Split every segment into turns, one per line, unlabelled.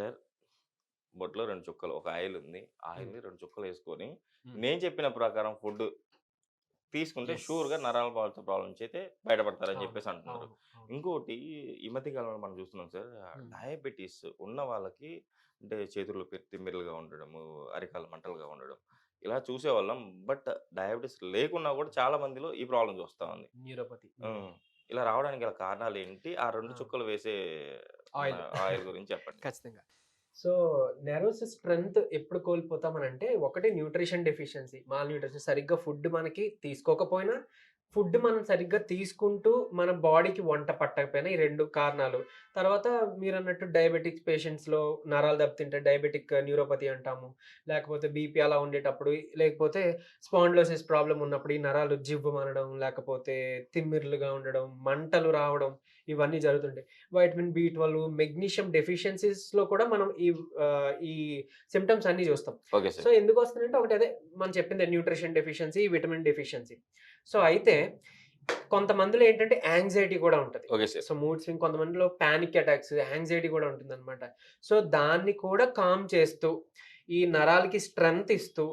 Sir బొట్లో రెండు చుక్కలు ఒక ఆయిల్ ఉంది ఆయిల్ని రెండు చుక్కలు వేసుకొని. నేను చెప్పిన ప్రకారం ఫుడ్ తీసుకుంటే. షూర్గా నరాల పాలతో ప్రాబ్లమ్స్ అయితే బయటపడతారని చెప్పేసి అంటున్నారు. ఇంకోటి ఈ మధ్య కాలంలో మనం చూస్తున్నాం సార్. డయాబెటీస్ ఉన్న వాళ్ళకి అంటే చేతులు తిమ్మిరలుగా ఉండడము అరికాలు మంటలుగా ఉండడం ఇలా చూసేవాళ్ళం. బట్ డయాబెటీస్ లేకున్నా కూడా చాలా మందిలో ఈ ప్రాబ్లం చూస్తా ఉంది.
న్యూరోపతి.
ఇలా రావడానికి గల కారణాలు ఏంటి? ఆ రెండు. చుక్కలు వేసే
ఆయిల్.
ఆయిల్ గురించి చెప్పండి.
ఖచ్చితంగా. సో నెర్వస్ స్ట్రెంగ్త్ ఎప్పుడు కోల్పోతామనంటే ఒకటి న్యూట్రిషన్ డెఫిషియన్సీ. మాల్ న్యూట్రిషన్ సరిగ్గా ఫుడ్ మనకి తీసుకోకపోయినా ఫుడ్ మనం సరిగ్గా తీసుకుంటూ మన బాడీకి వంట పట్టకపోయినా ఈ రెండు కారణాలు. తర్వాత మీరు అన్నట్టు డయాబెటిక్ పేషెంట్స్లో నరాలు దెబ్బతింటే డయాబెటిక్ న్యూరోపతి అంటాము. లేకపోతే బీపీ అలా ఉండేటప్పుడు లేకపోతే స్పాండ్లోసిస్ ప్రాబ్లం ఉన్నప్పుడు ఈ నరాలు జివ్వు అనడం లేకపోతే తిమ్మిర్లుగా ఉండడం మంటలు రావడం ఇవన్నీ జరుగుతుంటాయి. వైటమిన్ బి ట్వెల్వ్ మెగ్నీషియం డెఫిషియన్సీస్లో కూడా మనం ఈ ఈ సిమ్టమ్స్ అన్నీ చూస్తాం.
ఓకే
సో ఎందుకు వస్తుందంటే ఒకటి అదే మనం చెప్పింది nutrition deficiency vitamin deficiency. So అయితే కొంతమందిలో ఏంటంటే యాంగ్జైటీ కూడా ఉంటుంది. సో మూడ్ స్వింగ్ కొంతమందిలో ప్యానిక్ అటాక్స్ యాంగ్జైటీ కూడా ఉంటుంది అనమాట సో దాన్ని కూడా కామ్ చేస్తూ ఈ నరాలకి స్ట్రెంగ్త్ ఇస్తూ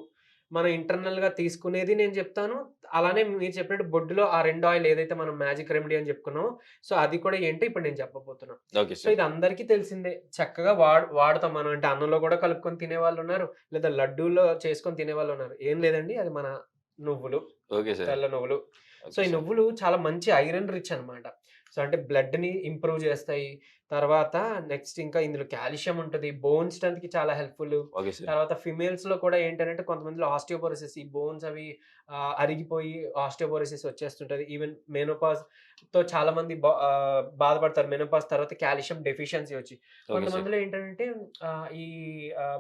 మనం ఇంటర్నల్గా తీసుకునేది నేను చెప్తాను అలానే మీరు చెప్పినట్టు బొడ్డులో ఆ రెండు ఆయిల్ ఏదైతే మనం మ్యాజిక్ రెమెడీ అని చెప్పుకున్నామో సో అది కూడా ఏంటో ఇప్పుడు నేను చెప్పబోతున్నాను. సో ఇది అందరికీ తెలిసిందే. చక్కగా వాడు వాడతాం మనం. అంటే అన్నంలో కూడా కలుపుకొని తినే వాళ్ళు ఉన్నారు లేదా లడ్డూలో చేసుకొని తినే వాళ్ళు ఉన్నారు. ఏం లేదండి అది మన నువ్వులు తెల్ల నువ్వులు. సో ఈ నువ్వులు చాలా మంచి ఐరన్ రిచ్ అన్నమాట. సో అంటే blood ని ఇంప్రూవ్ చేస్తాయి. తర్వాత నెక్స్ట్ ఇంకా ఇందులో కాల్షియం ఉంటుంది. బోన్ స్ట్రెంత్కి చాలా హెల్ప్ఫుల్. తర్వాత ఫిమేల్స్లో కూడా ఏంటంటే కొంతమందిలో ఆస్టియోపోరోసిస్ ఈ బోన్స్ అవి అరిగిపోయి ఆస్టియోపోరోసిస్ వచ్చేస్తుంటది. ఈవెన్ మెనోపాజ్తో చాలా మంది బాధపడతారు. మెనోపాజ్ తర్వాత కాల్షియం డెఫిషియన్సీ వచ్చి. కొంతమందిలో ఏంటంటే ఈ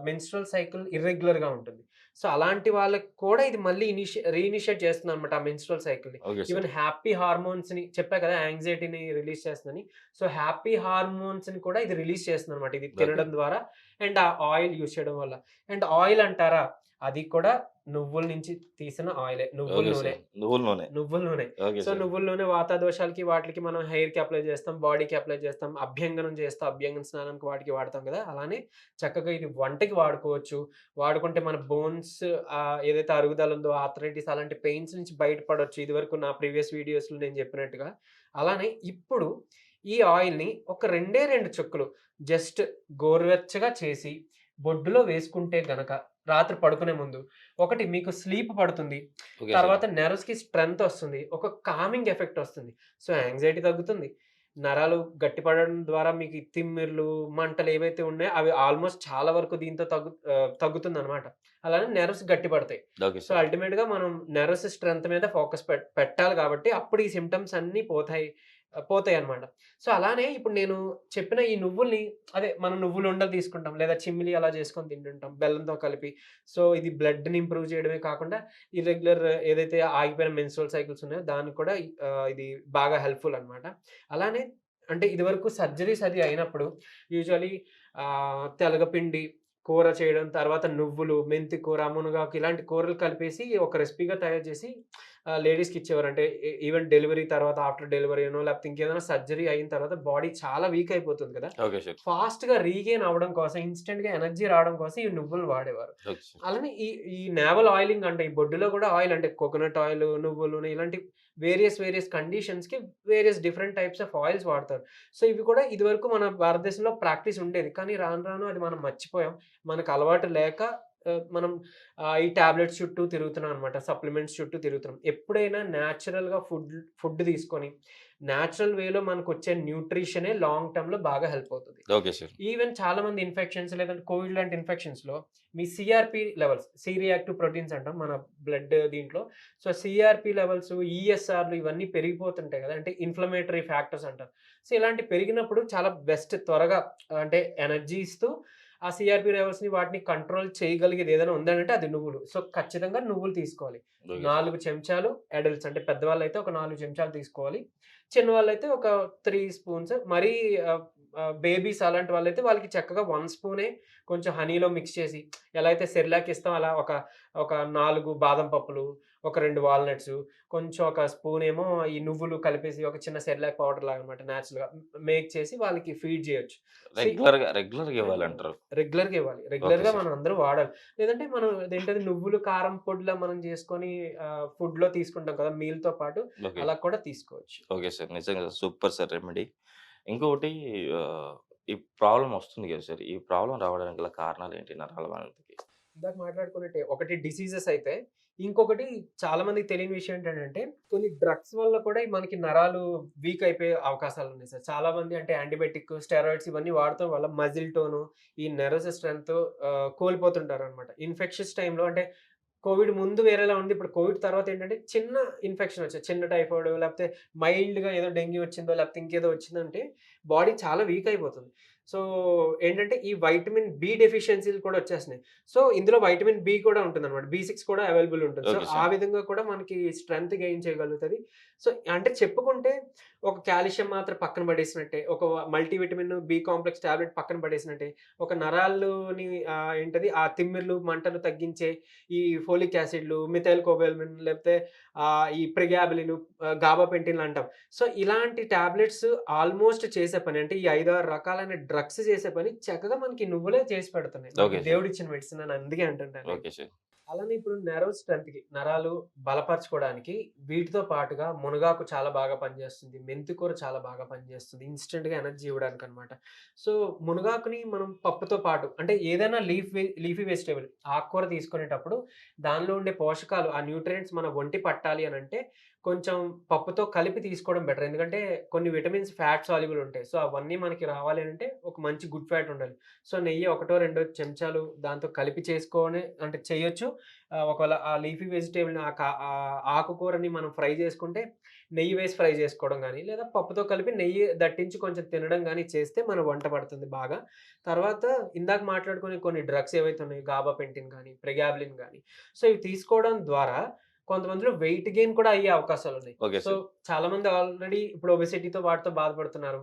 మెన్స్ట్రల్ సైకిల్ ఇర్రెగ్యులర్గా ఉంటుంది. సో అలాంటి వాళ్ళకి కూడా ఇది మళ్ళీ ఇనిషి రీఇనిషియేట్ చేస్తుంది అనమాట ఆ మెన్స్ట్రల్
సైకిల్ని.
ఈవెన్ హ్యాపీ హార్మోన్స్ని చెప్పా కదా యాంగ్జైటీని రిలీజ్ చేస్తుందని. సో హ్యాపీ హార్మోన్స్ని కూడా ఇది రిలీజ్ చేస్తుంది అనమాట ఇది తినడం ద్వారా. అండ్ ఆ ఆయిల్ యూస్ చేయడం వల్ల. అండ్ ఆయిల్ అంటారా? అది కూడా నువ్వుల నుంచి తీసిన ఆయిలే నువ్వుల నూనె.
నువ్వుల నూనె.
నువ్వుల నూనె. సో నువ్వుల నూనె వాత దోషాలకి వాటికి మనం hair కి అప్లై చేస్తాం బాడీకి అప్లై చేస్తాం అభ్యంగనం చేస్తాం అభ్యంగన స్నానానికి వాటికి వాడతాం కదా అలానే చక్కగా ఇది వంటకి వాడుకోవచ్చు. వాడుకుంటే మన బోన్స్ ఏదైతే అరుగుదల ఉందో ఆథరైటిస్ అలాంటి పెయిన్స్ నుంచి బయటపడవచ్చు ఇది వరకు నా ప్రీవియస్ వీడియోస్లో నేను చెప్పినట్టుగా. అలానే ఇప్పుడు ఈ ఆయిల్ని ఒక రెండే రెండు చుక్కలు జస్ట్ గోరువెచ్చగా చేసి బొడ్డులో వేసుకుంటే గనక రాత్రి పడుకునే ముందు. ఒకటి మీకు స్లీప్ పడుతుంది. తర్వాత నెర్వ్స్కి స్ట్రెంగ్త్ వస్తుంది. ఒక కామింగ్ ఎఫెక్ట్ వస్తుంది. సో యాంగ్జైటీ తగ్గుతుంది. నరాలు గట్టిపడడం ద్వారా మీకు తిమ్మిర్లు మంటలు ఏవైతే ఉన్నాయో అవి ఆల్మోస్ట్ చాలా వరకు దీంతో తగ్గు తగ్గుతుంది అనమాట అలానే నెర్వ్స్ గట్టిపడతాయి. సో అల్టిమేట్గా మనం నెర్వ్స్ స్ట్రెంగ్త్ మీద ఫోకస్ పెట్టాలి కాబట్టి అప్పుడు ఈ సిమ్టమ్స్ అన్ని పోతాయి. పోతాయి అన్నమాట సో అలానే ఇప్పుడు నేను చెప్పిన ఈ నువ్వుల్ని అదే మనం నువ్వులు ఉండలు తీసుకుంటాం లేదా చిమ్మిలి అలా చేసుకొని తింటుంటాం బెల్లంతో కలిపి. సో ఇది బ్లడ్ని ఇంప్రూవ్ చేయడమే కాకుండా ఇర్రెగ్యులర్ ఏదైతే ఆగిపోయిన మెన్సువల్ సైకిల్స్ ఉన్నాయో దానికి కూడా ఇది బాగా హెల్ప్ఫుల్ అనమాట అలానే అంటే ఇదివరకు సర్జరీస్ అది అయినప్పుడు యూజువలీ తెలగపిండి కూర చేయడం తర్వాత నువ్వులు మెంతి కూర మునగాకు ఇలాంటి కూరలు కలిపేసి ఒక రెసిపీగా తయారు చేసి లేడీస్కి ఇచ్చేవారు. అంటే ఈవెన్ డెలివరీ తర్వాత ఆఫ్టర్ డెలివరీ అనో లేకపోతే ఇంకేదైనా సర్జరీ అయిన తర్వాత బాడీ చాలా వీక్ అయిపోతుంది కదా.
Okay sir.
ఫాస్ట్గా రీగెయిన్ అవ్వడం కోసం ఇన్స్టెంట్గా ఎనర్జీ రావడం కోసం ఈ నువ్వులు వాడేవారు. అలానే ఈ ఈ నేవల్ ఆయిలింగ్ అంటే ఈ బొడ్డులో కూడా ఆయిల్ అంటే కోకోనట్ ఆయిల్ నువ్వులు ఇలాంటి various various కండిషన్స్కి various different types of oils వాడతారు. సో ఇవి కూడా ఇదివరకు మన భారతదేశంలో ప్రాక్టీస్ ఉండేది. కానీ రాను రాను అది మనం మర్చిపోయాం. మనకు అలవాటు లేక మనం ఈ టాబ్లెట్స్ చుట్టూ తిరుగుతున్నాం అనమాట సప్లిమెంట్స్ చుట్టూ తిరుగుతున్నాం. ఎప్పుడైనా న్యాచురల్గా ఫుడ్ ఫుడ్ తీసుకొని న్యాచురల్ వేలో మనకు వచ్చే న్యూట్రిషనే లాంగ్ టర్మ్లో బాగా హెల్ప్ అవుతుంది.
Okay sir.
ఈవెన్ చాలా మంది ఇన్ఫెక్షన్స్ లేదంటే కోవిడ్ లాంటి ఇన్ఫెక్షన్స్లో మీ CRP levels C reactive proteins అంటాం మన బ్లడ్ దీంట్లో. సో సిఆర్పి లెవెల్స్ ఈఎస్ఆర్లు ఇవన్నీ పెరిగిపోతుంటాయి కదా అంటే ఇన్ఫ్లమేటరీ ఫ్యాక్టర్స్ అంటారు సో ఇలాంటి పెరిగినప్పుడు చాలా బెస్ట్ త్వరగా అంటే ఎనర్జీ ఇస్తూ ఆ సిఆర్పి లెవెల్స్ని వాటిని కంట్రోల్ చేయగలిగేది ఏదైనా ఉందంటే అది నువ్వులు. సో ఖచ్చితంగా నువ్వులు తీసుకోవాలి. నాలుగు చెంచాలు అడల్ట్స్ అంటే పెద్దవాళ్ళు అయితే ఒక నాలుగు చెంచాలు తీసుకోవాలి. చిన్న వాళ్ళు అయితే ఒక త్రీ స్పూన్స్. మరీ బేబీస్ అలాంటి వాళ్ళైతే వాళ్ళకి చక్కగా వన్ స్పూనే కొంచెం హనీలో మిక్స్ చేసి ఎలా అయితే సెర్లాక్ ఇస్తాం అలా ఒక ఒక నాలుగు బాదం పప్పులు ఒక 2 వాల్‌నట్స్, కొంచెం ఒక స్పూన్ ఏమో ఈ నువ్వులు కలిపేసి ఒక చిన్న సెర్లాక్ పౌడర్ లాగా అన్నమాట నేచురల్‌గా మేక్ చేసి వాళ్ళకి ఫీడ్ చేయొచ్చు. సో
రెగ్యులర్‌గా రెగ్యులర్‌గా ఇవ్వాలంటారు.
రెగ్యులర్‌గా ఇవ్వాలి.
ఓకే
రెగ్యులర్‌గా
సార్.
మనం అందరూ వాడాలి. లేదంటే మనం అదేంటది నువ్వులు, కారం పొడిలా మనం చేసుకొని ఆహ్, ఫుడ్‌లో తీసుకుంటాం కదా! మీల్‌తో పాటు
ఓకే.
అలా కూడా తీసుకోవచ్చు.
Okay sir. నిజంగా సూపర్ సార్ రెమెడీ. ఇంకొకటి ఈ ప్రాబ్లం వస్తుంది కదా సార్! ఈ ప్రాబ్లం రావడానికి గల కారణాలేంటి నరాల బలహీనతకి?
ఇందాక మాట్లాడుకున్నట్టే ఒకటి డిసీజెస్ అయితే, ఇంకొకటి చాలా మందికి తెలియని విషయం ఏంటంటే కొన్ని డ్రగ్స్ వల్ల కూడా మనకి నరాలు వీక్ అయిపోయే అవకాశాలు ఉన్నాయి సార్. చాలా మంది అంటే యాంటీబయాటిక్, స్టెరాయిడ్స్ ఇవన్నీ వాడటం వల్ల మజిల్ టోను, ఈ నెర్వస్ స్ట్రెంత్ ఆహ్, కోల్పోతుంటారనమాట. ఇన్ఫెక్షన్స్ టైంలో అంటే కోవిడ్ ముందు వేరేలా ఉంది. ఇప్పుడు కోవిడ్ తర్వాత ఏంటంటే చిన్న ఇన్ఫెక్షన్ వచ్చింది చిన్న టైఫాయిడ్ లేకపోతే మైల్డ్‌గా ఏదో డెంగ్యూ వచ్చిందో లేకపోతే ఇంకేదో వచ్చిందంటే బాడీ చాలా వీక్ అయిపోతుంది. సో, ఏంటంటే ఈ వైటమిన్ బి డెఫిషియన్సీలు కూడా వచ్చేస్తున్నాయి. సో, ఇందులో వైటమిన్ బి కూడా ఉంటుందన్నమాట. బి6 కూడా అవైలబుల్ ఉంటుంది. సో, ఆ. విధంగా కూడా మనకి స్ట్రెంత్ గెయిన్ చేయగలుగుతది. సో, అంటే చెప్పుకుంటే ఒక కాల్షియం మాత్ర పక్కన పడేసినట్టే, ఒక మల్టీవిటమిన్, బి కాంప్లెక్స్ టాబ్లెట్ పక్కన పడేసినట్టే, ఒక నరాల్లోని ఏంటది ఆ తిమ్మిర్లు, మంటలు తగ్గించే ఈ ఫోలిక్ యాసిడ్‌లు, మిథైల్ కోబాల్మిన్ లేకపోతే ఈ ప్రిగాబలిన్, ఆహ్, గాబాపెంటిన్‌లు అంటాం. సో, ఇలాంటి టాబ్లెట్స్ ఆల్మోస్ట్ చేసే పని అంటే ఈ 5, 6 రకాలైన డ్రగ్స్ చేసే పని చక్కగా మనకి నువ్వులే చేసి పెడుతున్నాయి.
సార్.
దేవుడిచ్చిన మెడిసిన్ అని అందుకే అంటుంటాను. అలానే ఇప్పుడు నెర్వ్ స్ట్రెంత్‌కి నరాలు బలపరచుకోవడానికి వీటితో పాటుగా మునగాకు చాలా బాగా పనిచేస్తుంది. మెంతికూర చాలా బాగా పనిచేస్తుంది. ఇన్‌స్టంట్‌గా ఎనర్జీ ఇవ్వడానికనమాట. సో, మునగాకుని మనం పప్పుతో పాటు అంటే ఏదైనా లీఫ్ లీఫీ వెజిటబుల్ ఆకుకూర తీసుకునేటప్పుడు దానిలో ఉండే పోషకాలు ఆ న్యూట్రియంట్స్ మన ఒంటి పట్టాలి అనంటే కొంచెం పప్పుతో కలిపి తీసుకోవడం బెటర్. ఎందుకంటే కొన్ని విటమిన్స్ ఫ్యాట్ సాల్యుబుల్ ఉంటాయి. సో, అవన్నీ మనకి రావాలి అంటే ఒక మంచి గుడ్ ఫ్యాట్ ఉండాలి. సో, నెయ్యి ఒకటో, రెండో చెంచాలు దాంతో కలిపి చేసుకొని అంటే చేయొచ్చు. ఒకవేళ ఆ లీఫీ వెజిటబుల్‌ని ఆ కా ఆకుకూరని మనం ఫ్రై చేసుకుంటే నెయ్యి వేసి ఫ్రై చేసుకోవడం కానీ లేదా పప్పుతో కలిపి నెయ్యి దట్టించి కొంచెం తినడం కానీ చేస్తే మన వంట పడుతుంది బాగా. తర్వాత ఇందాక మాట్లాడుకునే కొన్ని డ్రగ్స్ ఏవైతే ఉన్నాయో గాబాపెంటిన్ కానీ ప్రెగాబ్లిన్ కానీ సో, ఇవి తీసుకోవడం ద్వారా కొంతమందిలో వెయిట్ గెయిన్ కూడా అయ్యే అవకాశాలున్నాయి.
Okay
so,
sir.
చాలామంది ఆల్రెడీ ఇప్పుడు ఒబెసిటీతో వాటితో బాధపడుతున్నారు.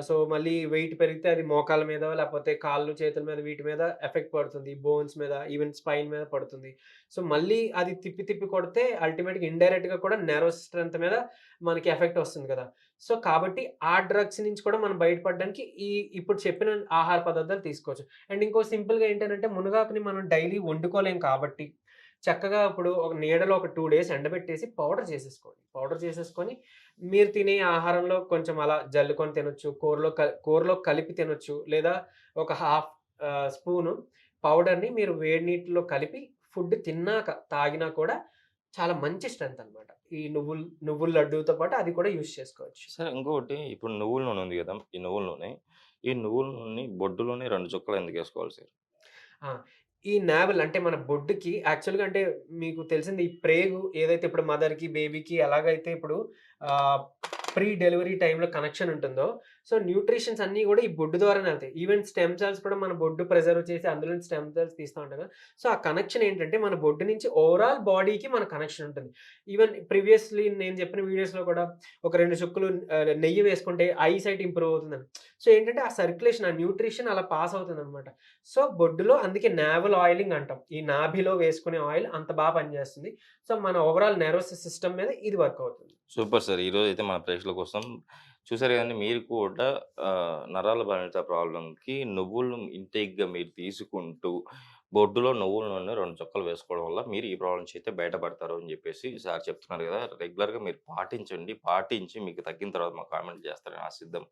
సో, మళ్ళీ వెయిట్ పెరిగితే అది మోకాళ్ళ మీదో లేకపోతే కాళ్ళు, చేతుల మీద వీటి మీద ఎఫెక్ట్ పడుతుంది. బోన్స్ మీద ఈవెన్ స్పైన్ మీద పడుతుంది. సో, మళ్ళీ అది తిప్పి తిప్పి కొడితే అల్టిమేట్‌గా ఇండైరెక్ట్‌గా కూడా నెర్వ్ స్ట్రెంత్ మీద మనకి ఎఫెక్ట్ వస్తుంది కదా! సో, కాబట్టి ఆ డ్రగ్స్ నుంచి కూడా మనం బయటపడడానికి ఈ ఇప్పుడు చెప్పిన ఆహార పదార్థాలు తీసుకోవచ్చు. అండ్ ఇంకో సింపుల్‌గా ఏంటనంటే మునగాకుని మనం డైలీ వండుకోలేం కాబట్టి చక్కగా ఇప్పుడు ఒక నీడలో ఒక 2 డేస్ ఎండబెట్టేసి పౌడర్ చేసేసుకోండి. పౌడర్ చేసేసుకొని మీరు తినే ఆహారంలో కొంచెం అలా జల్లుకొని తినొచ్చు. కూరలో కూరలో కలిపి తినొచ్చు. లేదా ఒక హాఫ్ స్పూను పౌడర్‌ని మీరు వేడి నీటిలో కలిపి ఫుడ్ తిన్నాక తాగినా కూడా చాలా మంచి స్ట్రెంత్ అనమాట. ఈ నువ్వులు నువ్వుల లడ్డూతో పాటు అది కూడా యూజ్ చేసుకోవచ్చు.
సార్ ఇంకొకటి ఇప్పుడు నువ్వుల నూనె ఉంది గదా! ఈ నువ్వుల నూనె. ఈ నువ్వుల నూనెని బొడ్డులోనే 2 చుక్కలు ఎందుకేసుకోవాలి సార్?
ఈ నావెల్ అంటే మన బొడ్డుకి యాక్చువల్‌గా అంటే మీకు తెలిసింది ఈ ప్రేగు ఏదైతే ఇప్పుడు మదర్‌కి, బేబీకి ఎలాగైతే ఇప్పుడు ప్రీ డెలివరీ టైంలో కనెక్షన్ ఉంటుందో, సో, న్యూట్రిషన్స్ అన్నీ కూడా ఈ బొడ్డు ద్వారానే వెళ్తాయి ఈవెన్ స్టెమ్ సెల్స్ కూడా మన బొడ్డు ప్రిజర్వ్ చేసి అందులో నుంచి స్టెమ్ సెల్స్ తీస్తా ఉంటాం కదా! సో, ఆ కనెక్షన్ ఏంటంటే మన బొడ్డు నుంచి ఓవరాల్ బాడీకి మన కనెక్షన్ ఉంటుంది. ఈవెన్ ప్రీవియస్‌లీ నేను చెప్పిన వీడియోస్‌లో కూడా ఒక రెండు చుక్కలు నెయ్యి వేసుకుంటే ఐ సైట్ ఇంప్రూవ్ అవుతుందని. సో, ఏంటంటే ఆ సర్క్యులేషన్, ఆ న్యూట్రిషన్ అలా పాస్ అవుతుంది అనమాట సో, బొడ్డులో అందుకే నావల్ ఆయిలింగ్ అంటాం. ఈ నాభిలో వేసుకునే ఆయిల్ అంత బాగా పనిచేస్తుంది. సో, మన ఓవరాల్ నెర్వస్ సిస్టమ్ మీద ఇది వర్క్ అవుతుంది.
Super sir. ఈరోజైతే మన ప్రేక్షకుల కోసం చూసారు కదండీ మీరు కూడా నరాల బలహీనత ప్రాబ్లంకి నువ్వులను ఇంటేక్‌గా మీరు తీసుకుంటూ బొడ్డులో నువ్వుల నూనె రెండు చుక్కలు వేసుకోవడం వల్ల మీరు ఈ ప్రాబ్లమ్స్ నుంచి అయితే బయటపడతారు అని చెప్పేసి సార్ చెప్తున్నారు కదా! రెగ్యులర్‌గా మీరు పాటించండి. పాటించి మీకు తగ్గిన తర్వాత మాకు కామెంట్ చేస్తారని ఆశిద్దాం.